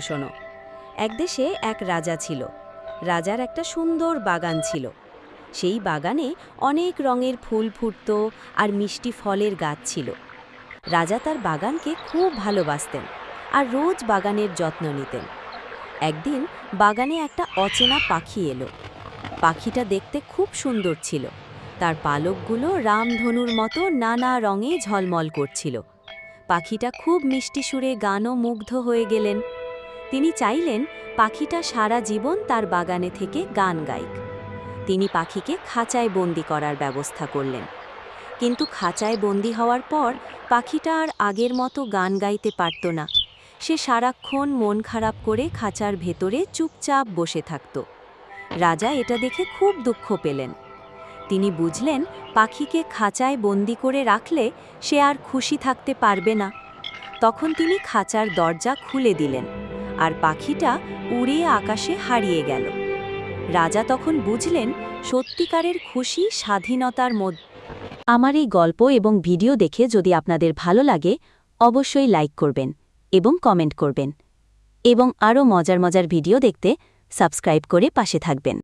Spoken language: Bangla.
শোনো, এক দেশে এক রাজা ছিল। রাজার একটা সুন্দর বাগান ছিল। সেই বাগানে অনেক রঙের ফুল ফুটত আর মিষ্টি ফলের গাছ ছিল। রাজা তার বাগানকে খুব ভালোবাসতেন আর রোজ বাগানের যত্ন নিতেন। একদিন বাগানে একটা অচেনা পাখি এলো। পাখিটা দেখতে খুব সুন্দর ছিল। তার পালকগুলো রামধনুর মতো নানা রঙে ঝলমল করছিল। পাখিটা খুব মিষ্টি সুরে গানও মুগ্ধ হয়ে গেলেন। তিনি চাইলেন পাখিটা সারা জীবন তার বাগানে থেকে গান গাইক। তিনি পাখিকে খাঁচায় বন্দি করার ব্যবস্থা করলেন। কিন্তু খাঁচায় বন্দি হওয়ার পর পাখিটা আর আগের মতো গান গাইতে পারত না। সে সারাক্ষণ মন খারাপ করে খাঁচার ভেতরে চুপচাপ বসে থাকত। রাজা এটা দেখে খুব দুঃখ পেলেন। তিনি বুঝলেন পাখিকে খাঁচায় বন্দি করে রাখলে সে আর খুশি থাকতে পারবে না। তখন তিনি খাঁচার দরজা খুলে দিলেন আর পাখিটা উড়ে আকাশে হারিয়ে গেল। রাজা তখন বুঝলেন সত্যিকারের খুশি স্বাধীনতার মধ্যে আমার এই গল্প এবং ভিডিও দেখে যদি আপনাদের ভালো লাগে, অবশ্যই লাইক করবেন এবং কমেন্ট করবেন এবং আরও মজার মজার ভিডিও দেখতে সাবস্ক্রাইব করে পাশে থাকবেন।